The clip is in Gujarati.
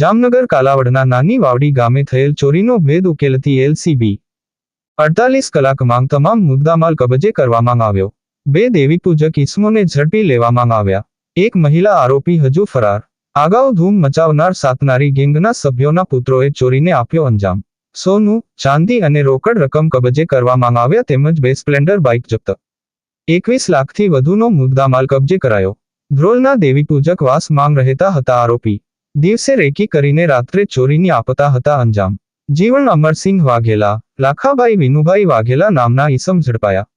જામનગર કાલાવડના નાની વાવડી ગામે થયેલ ચોરીનો ભેદ ઉકેલતી એલસીબી. અડતાલીસ કલાકમાં તમામ મુદ્દામાલ કબજે કરવામાં આવ્યો. બે દેવી પૂજક ઇસમોને ઝડપી લેવામાં આવ્યા. એક મહિલા આરોપી હજુ ફરાર. અગાઉ ધૂમ મચાવનાર સાતનારી ગેંગના સભ્યોના પુત્રોએ ચોરીને આપ્યો અંજામ. સોનું, ચાંદી અને રોકડ રકમ કબજે કરવામાં આવ્યા તેમજ બે સ્પ્લેન્ડર બાઇક જપ્ત. એકવીસ લાખથી વધુનો મુદ્દામાલ કબજે કરાયો. ધ્રોલના દેવી પૂજક વાસ માંગ રહેતા હતા આરોપી. દિવસે રેકી કરીને રાત્રે ચોરીની આપતા હતા અંજામ. જીવન અમરસિંહ વાઘેલા, લાખાભાઈ વિનુભાઈ વાઘેલા નામના ઈસમ ઝડપાયા.